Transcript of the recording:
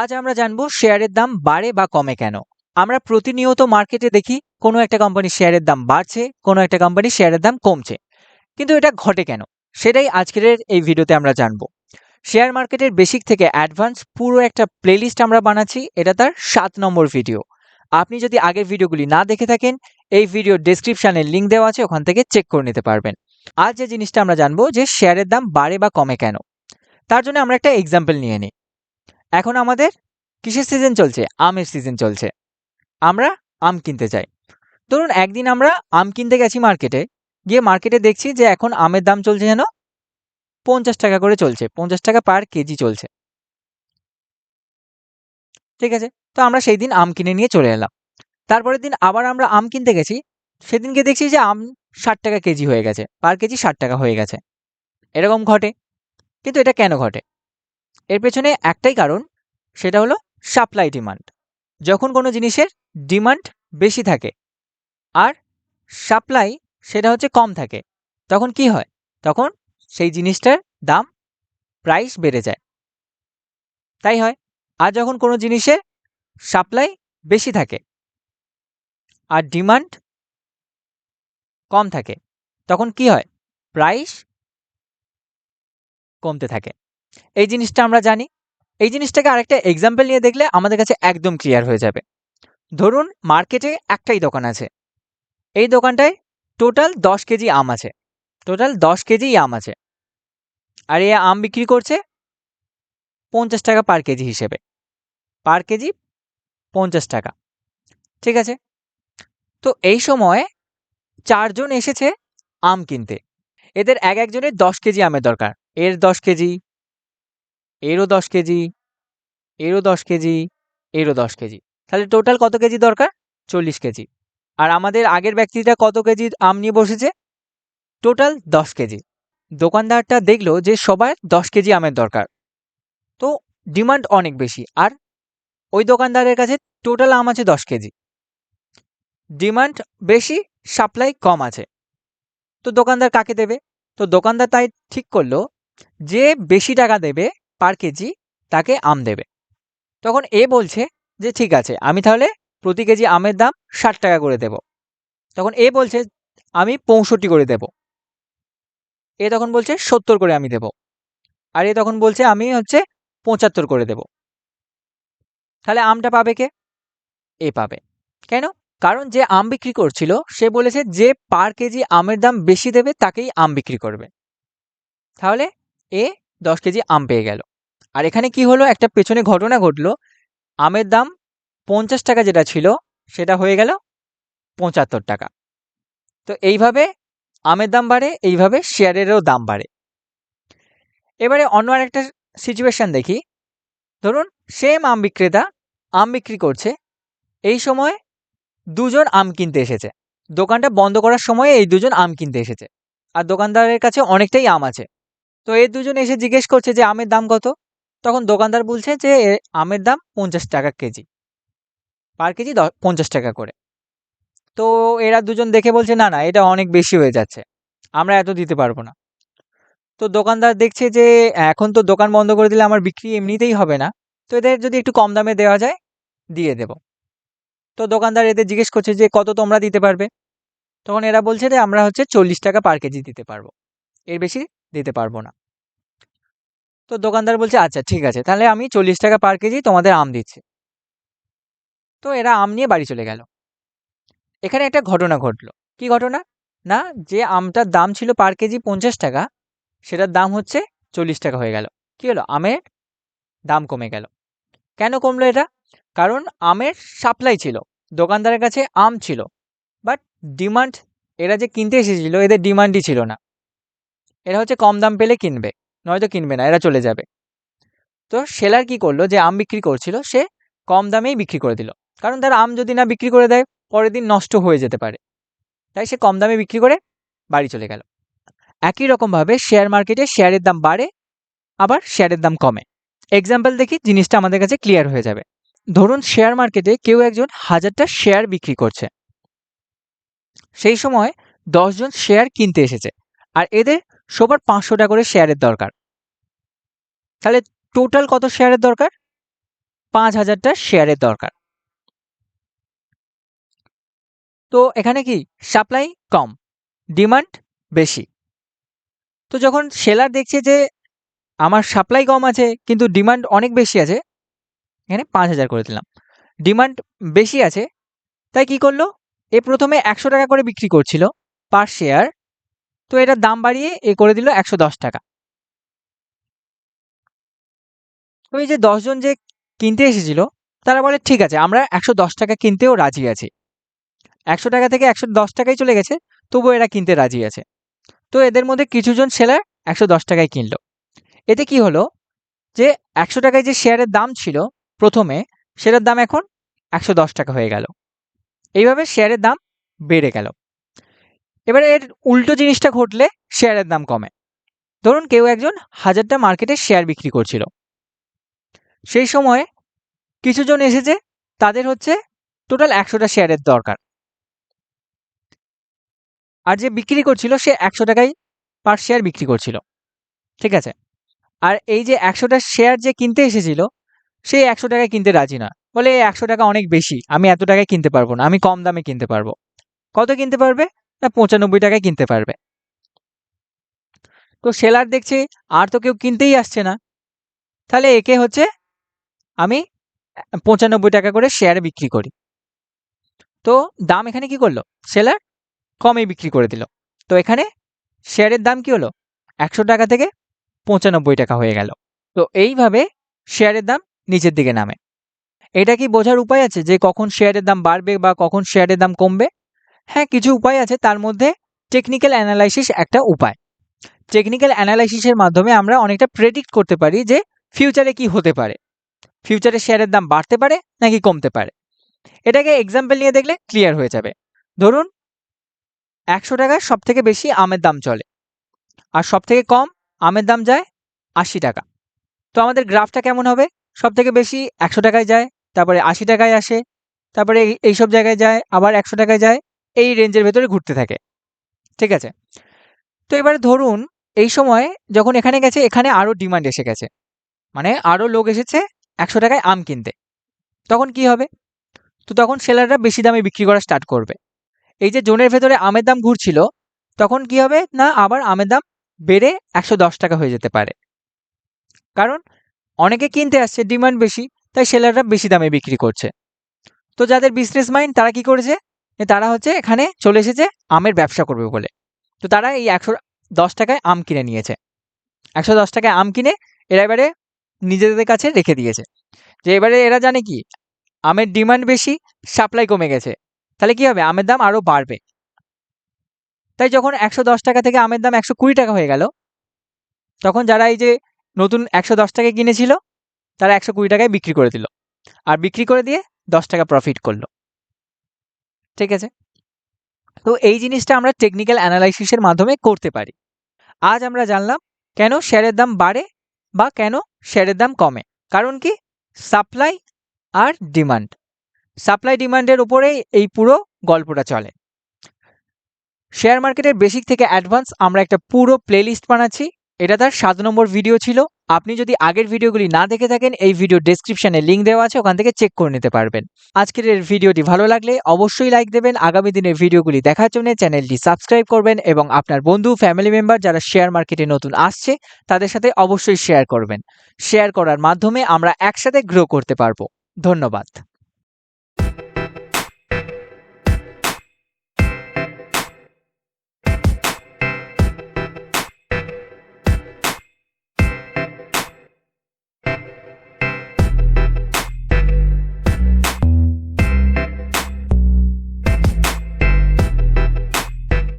আজ আমরা জানব শেয়ারের দাম বাড়ে বা কমে কেন। আমরা প্রতিনিয়ত মার্কেটে দেখি, কোনো একটা কোম্পানির শেয়ারের দাম বাড়ছে, কোনো একটা কোম্পানির শেয়ারের দাম কমছে। কিন্তু এটা ঘটে কেন? সেটাই আজকের এই ভিডিওতে আমরা জানব। শেয়ার মার্কেটের বেসিক থেকে অ্যাডভান্স পুরো একটা প্লেলিস্ট আমরা বানাচ্ছি, এটা তার সাত নম্বর ভিডিও। আপনি যদি আগের ভিডিওগুলি না দেখে থাকেন, এই ভিডিও ডেসক্রিপশানে লিঙ্ক দেওয়া আছে, ওখান থেকে চেক করে নিতে পারবেন। আজ যে জিনিসটা আমরা জানব যে শেয়ারের দাম বাড়ে বা কমে কেন, তার জন্য আমরা একটা এক্সাম্পল নিয়ে নিই। এখন আমাদের কিসের সিজন চলছে? আমের সিজন চলছে। আমরা আম কিনতে চাই। ধরুন, একদিন আমরা আম কিনতে গেছি মার্কেটে গিয়ে মার্কেটে দেখছি যে এখন আমের দাম চলছে যেন পঞ্চাশ টাকা করে চলছে। পঞ্চাশ টাকা পার কেজি চলছে। ঠিক আছে? তো আমরা সেই দিন আম কিনে নিয়ে চলে এলাম। তারপরের দিন আবার আমরা আম কিনতে গেছি। সেদিনকে দেখছি যে আম ষাট টাকা কেজি হয়ে গেছে। পার কেজি ষাট টাকা হয়ে গেছে। এরকম ঘটে। কিন্তু এটা কেন ঘটে? এর পেছনে একটাই কারণ, সেটা হলো সাপ্লাই ডিমান্ড যখন কোনো জিনিসের ডিমান্ড বেশি থাকে আর সাপ্লাই সেটা হচ্ছে কম থাকে, তখন কি হয়? তখন সেই জিনিসটার দাম প্রাইস বেড়ে যায়। তাই হয়, আর যখন কোনো জিনিসের সাপ্লাই বেশি থাকে আর ডিমান্ড কম থাকে, তখন কি হয়? প্রাইস কমতে থাকে। এই জিনিসটা আমরা জানি। এই জিনিসটাকে আরেকটা এক্সাম্পল নিয়ে দেখলে আমাদের কাছে একদম ক্লিয়ার হয়ে যাবে। ধরুন মার্কেটে একটাই দোকান আছে। এই দোকানটায় টোটাল দশ কেজি আম আছে। টোটাল দশ কেজি আম আছে। আর এই আম বিক্রি করছে পঞ্চাশ টাকা পার কেজি হিসেবে। পার কেজি পঞ্চাশ টাকা। ঠিক আছে? তো এই সময় চারজন এসেছে আম কিনতে। এদের এক একজনের দশ কেজি আমের দরকার। এর দশ কেজি এরও দশ কেজি, এরও দশ কেজি, এরও দশ কেজি। তাহলে টোটাল কত কেজি দরকার? চল্লিশ কেজি। আর আমাদের আগের ব্যক্তিটা কত কেজি আম নিয়ে বসেছে? টোটাল দশ কেজি। দোকানদারটা দেখল যে সবার দশ কেজি আমের দরকার। তো ডিমান্ড অনেক বেশি। আর ওই দোকানদারের কাছে টোটাল আম আছে দশ কেজি। ডিমান্ড বেশি সাপ্লাই কম আছে। তো দোকানদার কাকে দেবে? তো দোকানদার তাই ঠিক করল যে বেশি টাকা দেবে পার কেজি তাকে আম দেবে। তখন এ বলছে যে, ঠিক আছে, আমি তাহলে প্রতি কেজি আমের দাম ষাট টাকা করে দেব। তখন এ বলছে, আমি পঁয়ষট্টি করে দেব। এ তখন বলছে, সত্তর করে আমি দেব। আর এ তখন বলছে, আমি হচ্ছে পঁচাত্তর করে দেব। তাহলে আমটা পাবে কে? এ পাবে। কেন? কারণ যে আম বিক্রি করছিল, সে বলেছে, যে পার কেজি আমের দাম বেশি দেবে, তাকেই আম বিক্রি করবে। তাহলে এ দশ কেজি আম পেয়ে গেল। আর এখানে কি হলো? একটা পেছনে ঘটনা ঘটলো। আমের দাম পঞ্চাশ টাকা যেটা ছিল, সেটা হয়ে গেল পঁচাত্তর টাকা। তো এইভাবে আমের দাম বাড়ে, এইভাবে শেয়ারেরও দাম বাড়ে। এবারে অন্য আরেকটা সিচুয়েশান দেখি। ধরুন সেম আম বিক্রেতা, আম বিক্রি করছে। এই সময় দুজন আম কিনতে এসেছে। দোকানটা বন্ধ করার সময় এই দুজন আম কিনতে এসেছে। আর দোকানদারের কাছে অনেকটাই আম আছে। তো এই দুজন এসে জিজ্ঞেস করছে যে, আমের দাম কত? তখন দোকানদার বলছে যে আমের দাম পঞ্চাশ টাকা কেজি। পার কেজি পঞ্চাশ টাকা করে। তো এরা দুজন দেখে বলছে, না না, এটা অনেক বেশি হয়ে যাচ্ছে। আমরা এত দিতে পারব না। তো দোকানদার দেখছে যে, এখন তো দোকান বন্ধ করে দিলে আমার বিক্রি এমনিতেই হবে না। তো এদের যদি একটু কম দামে দেওয়া যায়, দিয়ে দেব। তো দোকানদার এদের জিজ্ঞেস করছে যে, কত তোমরা দিতে পারবে? তখন এরা বলছে যে, আমরা হচ্ছে চল্লিশ টাকা পার কেজি দিতে পারব। এর বেশি দিতে পারব না। তো দোকানদার বলছে আচ্ছা ঠিক আছে, তাহলে আমি চল্লিশ টাকা পার কেজি তোমাদের আম দিচ্ছি। তো এরা আম নিয়ে বাড়ি চলে গেল। এখানে একটা ঘটনা ঘটলো। কি ঘটনা? না, যে আমটার দাম ছিল পার কেজি পঞ্চাশ টাকা, সেটার দাম হচ্ছে চল্লিশ টাকা হয়ে গেল। কি হলো? আমের দাম কমে গেল। কেন কমলো এটা? কারণ আমের সাপ্লাই ছিল, দোকানদারের কাছে আম ছিল বাট ডিমান্ড এরা যে কিনতে এসেছিল, এদের ডিমান্ডই ছিল না। এরা হচ্ছে কম দাম পেলে কিনবে, নয়তো কিনবে না, এরা চলে যাবে। তো সেলার কি করল, যে আম বিক্রি করছিল, সে কম দামেই বিক্রি করে দিল। কারণ তার আম যদি না বিক্রি করে দেয়, পরের দিন নষ্ট হয়ে যেতে পারে। তাই সে কম দামে বিক্রি করে বাড়ি চলে গেল। একই রকমভাবে শেয়ার মার্কেটে শেয়ারের দাম বাড়ে, আবার শেয়ারের দাম কমে। এক্সাম্পল দেখি, জিনিসটা আমাদের কাছে ক্লিয়ার হয়ে যাবে। ধরুন শেয়ার মার্কেটে কেউ একজন হাজারটা শেয়ার বিক্রি করছে। সেই সময় দশজন শেয়ার কিনতে এসেছে। আর এদের সবার পাঁচশো টাকা করে শেয়ারের দরকার। তাহলে টোটাল কত শেয়ারের দরকার? পাঁচ হাজারটা শেয়ারের দরকার। তো এখানে কি? সাপ্লাই কম, ডিমান্ড বেশি। তো যখন সেলার দেখছে যে আমার সাপ্লাই কম আছে, কিন্তু ডিমান্ড অনেক বেশি আছে, এখানে পাঁচ হাজার করে দিলাম। ডিমান্ড বেশি আছে, তাই কি করল? এ প্রথমে একশো টাকা করে বিক্রি করছিল পার শেয়ার তো এটার দাম বাড়িয়ে এ করে দিল একশো দশ টাকা। তো এই যে দশজন যে কিনতে এসেছিল, তারা বলে, ঠিক আছে, আমরা একশো দশ টাকা কিনতেও রাজি আছি। একশো টাকা থেকে একশো দশ টাকায় চলে গেছে, তবুও এরা কিনতে রাজি আছে। তো এদের মধ্যে কিছুজন সেলার একশো দশ টাকায় কিনলো। এতে কি হলো যে একশো টাকায় যে শেয়ারের দাম ছিল প্রথমে, সেটার দাম এখন একশো দশ টাকা হয়ে গেল। এইভাবে শেয়ারের দাম বেড়ে গেল। এবারে এর উল্টো জিনিসটা ঘটলে শেয়ারের দাম কমে। ধরুন কেউ একজন হাজারটা মার্কেটে শেয়ার বিক্রি করছিল। সেই সময়ে কিছুজন এসেছে, তাদের হচ্ছে টোটাল একশোটা শেয়ারের দরকার। আর যে বিক্রি করছিল, সে একশো টাকায় পার শেয়ার বিক্রি করছিল। ঠিক আছে? আর এই যে একশোটা শেয়ার যে কিনতে এসেছিল, সে একশো টাকায় কিনতে রাজি না। বলে, এই একশো টাকা অনেক বেশি, আমি এত টাকায় কিনতে পারব না, আমি কম দামে কিনতে পারব। কত কিনতে পারবে? পঁচানব্বই টাকায় কিনতে পারবে। তো সেলার দেখছে, আর তো কেউ কিনতেই আসছে না। তাহলে একে হচ্ছে আমি পঁচানব্বই টাকা করে শেয়ার বিক্রি করি। তো দাম এখানে কি করল? সেলার কমে বিক্রি করে দিল। তো এখানে শেয়ারের দাম কি হলো? একশো টাকা থেকে পঁচানব্বই টাকা হয়ে গেল। তো এইভাবে শেয়ারের দাম নিচের দিকে নামে। এটা কি বোঝার উপায় আছে যে কখন শেয়ারের দাম বাড়বে বা কখন শেয়ারের দাম কমবে? হ্যাঁ কিছু উপায় আছে। তার মধ্যে টেকনিক্যাল অ্যানালাইসিস একটা উপায়। টেকনিক্যাল অ্যানালাইসিসের মাধ্যমে আমরা অনেকটা প্রেডিক্ট করতে পারি যে ফিউচারে কি হতে পারে। ফিউচারে শেয়ারের দাম বাড়তে পারে নাকি কমতে পারে? এটাকে এক্সাম্পল নিয়ে দেখলে ক্লিয়ার হয়ে যাবে। ধরুন, একশো টাকায় সব থেকে বেশি আমের দাম চলে। আর সব থেকে কম আমের দাম যায় আশি টাকা। তো আমাদের গ্রাফটা কেমন হবে? সব থেকে বেশি একশো টাকায় যায়, তারপরে আশি টাকায় আসে, তারপরে এই সব জায়গায় যায়, আবার একশো টাকায় যায় এই রেঞ্জের ভেতরে ঘুরতে থাকে। ঠিক আছে? তো এবারে ধরুন, এই সময় যখন এখানে গেছে, এখানে আরও ডিমান্ড এসে গেছে। মানে আরও লোক এসেছে একশো টাকায় আম কিনতে। তখন কি হবে? তো তখন সেলাররা বেশি দামে বিক্রি করা স্টার্ট করবে। এই যে জোনের ভেতরে আমের দাম ঘুরছিল, তখন কি হবে? না, আবার আমের দাম বেড়ে একশো দশ টাকা হয়ে যেতে পারে। কারণ অনেকে কিনতে আসছে ডিমান্ড বেশি, তাই সেলাররা বেশি দামে বিক্রি করছে। তো যাদের বিজনেস মাইন্ড তারা কি করেছে? তারা হচ্ছে এখানে চলে এসেছে আমের ব্যবসা করবে বলে। তো তারা এই একশো দশ টাকায় আম কিনে নিয়েছে। একশো দশ টাকায় আম কিনে এরা এবারে নিজেদের কাছে রেখে দিয়েছে। যে এবারে এরা জানে কি, আমের ডিমান্ড বেশি সাপ্লাই কমে গেছে। তাহলে কি হবে? আমের দাম আরও বাড়বে। তাই যখন একশো দশ টাকা থেকে আমের দাম একশো কুড়ি টাকা হয়ে গেল, তখন যারা এই যে নতুন একশো দশ টাকায় কিনেছিল, তারা একশো কুড়ি টাকায় বিক্রি করে দিল। আর বিক্রি করে দিয়ে দশ টাকা প্রফিট করল। ঠিক আছে? তো এই জিনিসটা আমরা টেকনিক্যাল অ্যানালাইসিসের মাধ্যমে করতে পারি। আজ আমরা জানলাম কেন শেয়ারের দাম বাড়ে বা কেন শেয়ারের দাম কমে। কারণ কি? সাপ্লাই আর ডিমান্ড সাপ্লাই ডিমান্ডের উপরেই এই পুরো গল্পটা চলে। শেয়ার মার্কেটের বেসিক থেকে অ্যাডভান্স আমরা একটা পুরো প্লেলিস্ট বানাচ্ছি। এটা তার সাত নম্বর ভিডিও ছিল। আপনি যদি আগের ভিডিওগুলি না দেখে থাকেন, এই ভিডিও ডেসক্রিপশনে লিঙ্ক দেওয়া আছে, ওখান থেকে চেক করে নিতে পারবেন। আজকের এর ভিডিওটি ভালো লাগলে অবশ্যই লাইক দেবেন। আগামী দিনের ভিডিওগুলি দেখার জন্য চ্যানেলটি সাবস্ক্রাইব করবেন এবং আপনার বন্ধু ফ্যামিলি মেম্বার যারা শেয়ার মার্কেটে নতুন আসছে, তাদের সাথে অবশ্যই শেয়ার করবেন। শেয়ার করার মাধ্যমে আমরা একসাথে গ্রো করতে পারব। ধন্যবাদ।